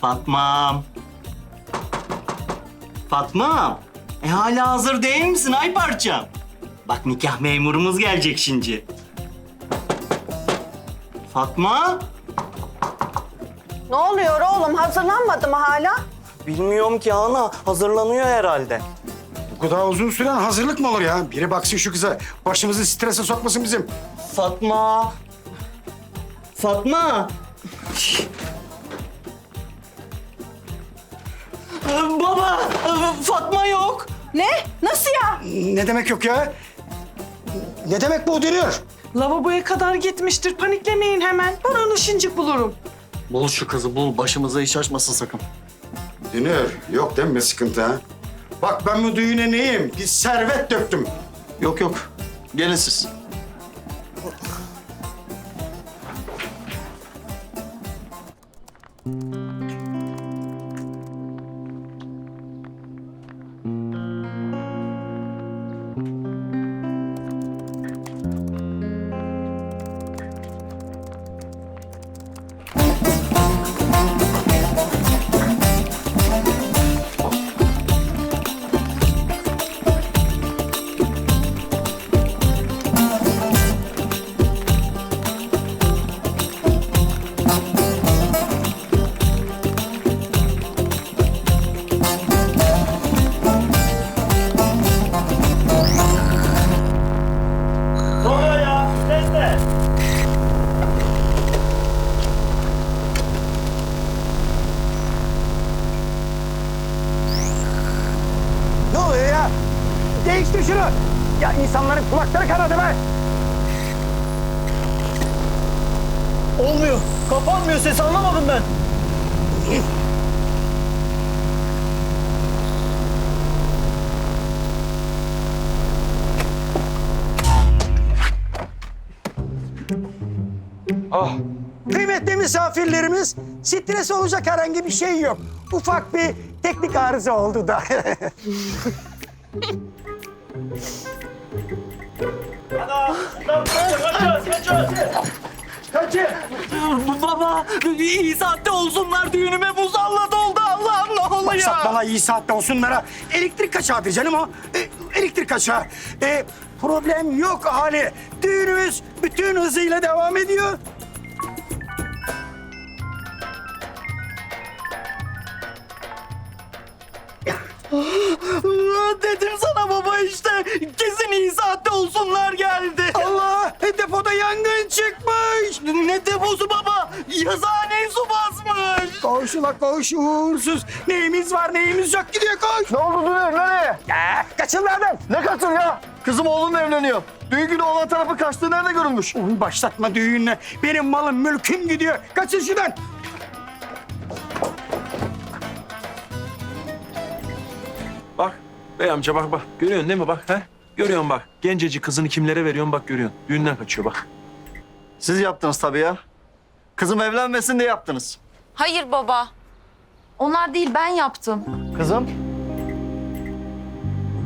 Fatma'm. Fatma'm. E hala hazır değil misin ay parçam? Bak nikah memurumuz gelecek şimdi. Fatma? Ne oluyor oğlum? Hazırlanmadı mı hala? Bilmiyorum ki ana. Hazırlanıyor herhalde. Bu kadar uzun süren hazırlık mı olur ya? Biri baksın şu kıza. Başımızı strese sokmasın bizim. Fatma. Fatma. Baba, e, Fatma yok. Ne? Nasıl ya? Ne demek yok ya? Ne demek bu dönüyor? Lavaboya kadar gitmiştir. Paniklemeyin hemen. Ben onu şincik bulurum. Bul şu kızı bul. Başımıza iş açmasın sakın. Dünür, yok değil mi sıkıntı ha? Bak ben bu düğüne neyim? Bir servet döktüm. Yok yok. Gelin siz. Değiştir şunu. Ya insanların kulakları kanadı be. Olmuyor. Kapanmıyor ses anlamadım ben. Kıymetli misafirlerimiz, stres olacak herhangi bir şey yok. Ufak bir teknik arıza oldu da. Baba, iyi saatte olsunlar düğünüme musallat oldu Allah'ım ne oluyor? Başlatmalar iyi saatte olsunlara. Elektrik kaçağıdır canım o. E, elektrik kaçağı. E, problem yok hali. Düğünümüz bütün hızıyla devam ediyor. Dedim sana baba işte. Kesin iyi saatte olsunlar Yangın çıkmış. Ne deposu baba? Yazıhaneye su basmış. Koş ula koş uğursuz. Neyimiz var neyimiz yok gidiyor koş. Ne oldu Dünür? Nereye? Ya, kaçın adam. Ne kaçın ya? Kızım oğlunla evleniyor. Düğün günü olan tarafı kaçtığı nerede görünmüş? Oğlum başlatma düğünle. Benim malım mülküm gidiyor. Kaçın şuradan. Bak bey amca bak bak. Görüyorsun değil mi bak he? Görüyorsun bak. Gencecik kızını kimlere veriyorsun bak görüyorsun. Düğünden kaçıyor bak. Siz yaptınız tabii ya. Kızım evlenmesin diye yaptınız. Hayır baba. Onlar değil ben yaptım. Kızım?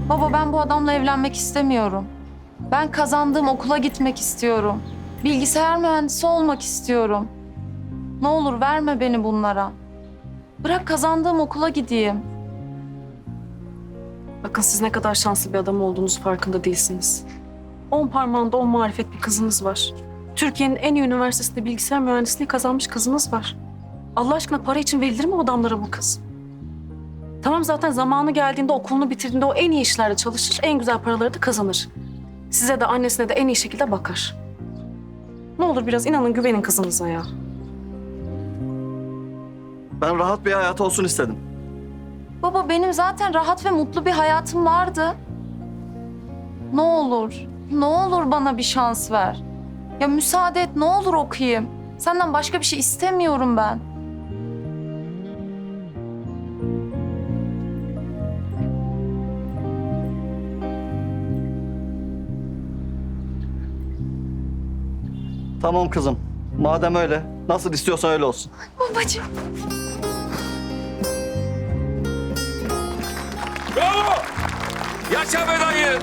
Baba ben bu adamla evlenmek istemiyorum. Ben kazandığım okula gitmek istiyorum. Bilgisayar mühendisi olmak istiyorum. Ne olur verme beni bunlara. Bırak kazandığım okula gideyim. Bakın siz ne kadar şanslı bir adam olduğunuz farkında değilsiniz. On parmağında on marifet bir kızınız var. Türkiye'nin en iyi üniversitesinde bilgisayar mühendisliği kazanmış kızınız var. Allah aşkına para için verilir mi o adamlara bu kız? Tamam zaten zamanı geldiğinde okulunu bitirdiğinde o en iyi işlerde çalışır, en güzel paraları da kazanır. Size de annesine de en iyi şekilde bakar. Ne olur biraz inanın güvenin kızınıza ya. Ben rahat bir hayat olsun istedim. Baba benim zaten rahat ve mutlu bir hayatım vardı. Ne olur, ne olur bana bir şans ver. Ya müsaade et, ne olur okuyayım. Senden başka bir şey istemiyorum ben. Tamam kızım. Madem öyle, nasıl istiyorsan öyle olsun. Babacığım. Bravo! Yaşa be dayı!